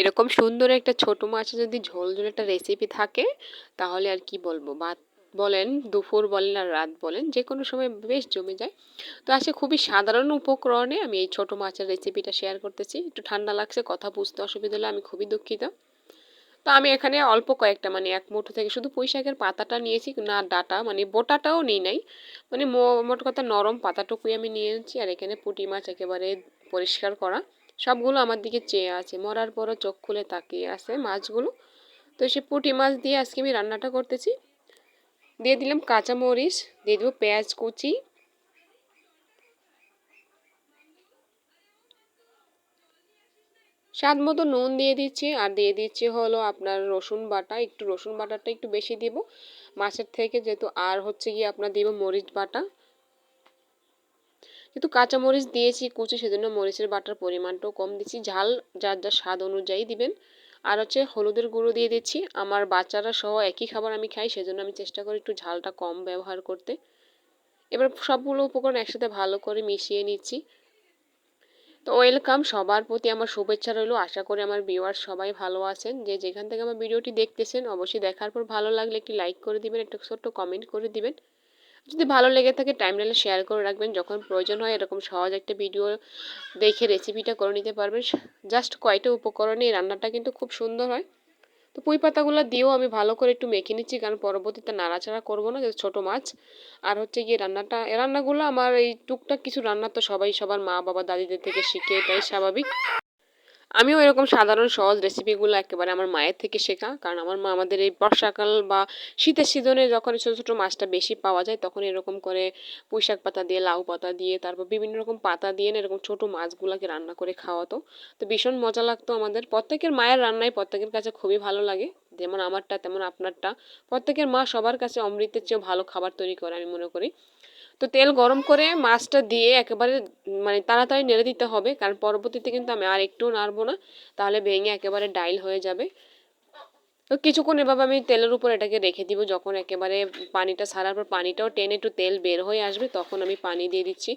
এরকম সুন্দর একটা ছোট মাছের যদি ঝোল ঝোল একটা রেসিপি থাকে, তাহলে আর কি বলব? ভাত বলেন, দুপুর বলেন আর রাত বলেন যে কোনো সময় বেশ জমে যায়। তো আসে খুবই সাধারণ উপকরণে আমি এই ছোট মাছের রেসিপিটা শেয়ার করতেছি। একটু ঠান্ডা লাগছে, কথা বুঝতে অসুবিধা হলে আমি খুবই দুঃখিত। তো আমি এখানে অল্প কয়েকটা মানে এক মুঠো থেকে শুধু পুঁই শাকের পাতাটা নিয়েছি, না ডাটা মানে বোটাটাও নিই নাই। মানে মোট কথা নরম পাতাটুকুই আমি নিয়েছি, আর এখানে পুঁটি মাছ একেবারে পরিষ্কার করা। সবগুলো আমার দিকে চেয়ে আছে। মরার পরও চোখ খুলে তাকিয়ে আছে মাছগুলো। তো সে পুঁটি মাছ দিয়ে আজকে আমি রান্নাটা করতেছি। দিয়ে দিলাম কাঁচা মরিচ দিয়ে দেবো পেঁয়াজ কুচি। স্বাদ মতো নুন দিয়ে দিচ্ছি আর দিয়ে দিচ্ছি হলো আপনার রসুন বাটা। একটু রসুন বাটাটা একটু বেশি দিব। মাছের থেকে যেহেতু আর হচ্ছে গিয়ে আপনার দিব মরিচ বাটা। কিন্তু কাঁচা মরিচ দিয়েছি, কুচি সেজন্য মরিচের বাটার পরিমাণটাও কম দিচ্ছি। ঝাল যার যার স্বাদ অনুযায়ী দিবেন। আর হচ্ছে হলুদের গুঁড়ো দিয়ে দিচ্ছি। আমার বাচ্চারা সহ একই খাবার আমি খাই, সেজন্য আমি চেষ্টা করি একটু ঝালটা কম ব্যবহার করতে। এবার সবগুলো উপকরণ একসাথে ভালো করে মিশিয়ে নিচ্ছি। তো ওয়েলকাম সবার প্রতি আমার শুভেচ্ছা রইল। আশা করি আমার ভিউয়ার সবাই ভালো আছেন। যে যেখান থেকে আমার ভিডিওটি দেখতেছেন, অবশ্যই দেখার পর ভালো লাগলে একটি লাইক করে দিবেন, একটা ছোট্ট কমেন্ট করে দিবেন। যদি ভালো লেগে থাকে টাইম টাইমলাইনে শেয়ার করে রাখবেন। যখন প্রয়োজন হয় এরকম সহজ একটা ভিডিও দেখে রেসিপিটা করে নিতে পারবেন। জাস্ট কয়টা উপকরণে এই রান্নাটা কিন্তু খুব সুন্দর হয়। তো পুঁই পাতাগুলো দিয়েও আমি ভালো করে একটু মেখে নিচ্ছি, কারণ পরবর্তীতে নাড়াচাড়া করব না, যেহেতু ছোটো মাছ। আর হচ্ছে গিয়ে রান্নাটা এ রান্নাগুলো আমার এই টুকটাক কিছু রান্না তো সবাই সবার মা, বাবা, দাদিদের থেকে শিখে এটাই স্বাভাবিক। আমিও এরকম সাধারণ সহজ রেসিপিগুলো একেবারে আমার মায়ের থেকে শেখা। কারণ আমার মা আমাদের এই বর্ষাকাল বা শীতের সিজনে যখন ছোটো ছোটো মাছটা বেশি পাওয়া যায়, তখন এরকম করে পুঁইশাক পাতা দিয়ে, লাউ পাতা দিয়ে, তারপর বিভিন্ন রকম পাতা দিয়ে এরকম ছোটো মাছগুলোকে রান্না করে খাওয়াতো। তো ভীষণ মজা লাগতো আমাদের। প্রত্যেকের মায়ের রান্নাই প্রত্যেকের কাছে খুবই ভালো লাগে। যেমন আমারটা, তেমন আপনারটা। প্রত্যেকের মা সবার কাছে অমৃতের চেয়েও ভালো খাবার তৈরি করে আমি মনে করি। তো তেল গরম করে মাছটা দিয়ে একেবারে মানে তাড়াতাড়ি নেড়ে দিতে হবে, কারণ পরবর্তীতে কিন্তু আমি আর একটু নাড়বো না, তাহলে ভেঙে একেবারে ডাইল হয়ে যাবে। তো কিছুক্ষণ এভাবে আমি তেলের উপর এটাকে রেখে দিব, যখন একেবারে পানিটা ছাড়ার পর পানিটাও টেনে একটু তেল বের হয়ে আসবে, তখন আমি পানি দিয়ে দিচ্ছি।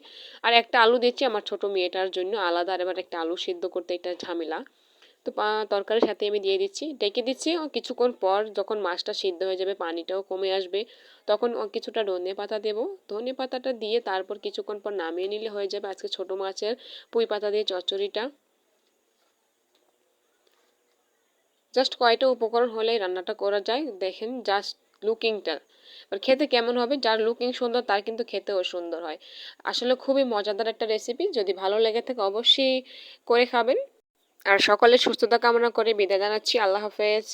আর একটা আলু দিচ্ছি আমার ছোট মেয়েটার জন্য, আলাদা আর এবার একটা আলু সিদ্ধ করতে এটা ঝামেলা। তো তরকারির সাথে আমি দিয়ে দিচ্ছি। ডেকে দিচ্ছি, ও কিছুক্ষণ পর যখন মাছটা সিদ্ধ হয়ে যাবে, পানিটাও কমে আসবে, তখন কিছুটা ধনে পাতা দেবো। ধনে পাতাটা দিয়ে তারপর কিছুক্ষণ পর নামিয়ে নিলে হয়ে যাবে আজকে ছোট মাছের পুঁই পাতা দিয়ে চচ্চড়িটা। জাস্ট কয়টা উপকরণ হলে রান্নাটা করা যায়। দেখেন জাস্ট লুকিংটা। এবার খেতে কেমন হবে? যার লুকিং সুন্দর, তার কিন্তু খেতেও সুন্দর হয়। আসলে খুবই মজাদার একটা রেসিপি। যদি ভালো লেগে থাকে, অবশ্যই করে খাবেন। আর সকলে সুস্থতা কামনা করে বিদায় জানাচ্ছি। আল্লাহ হাফেজ।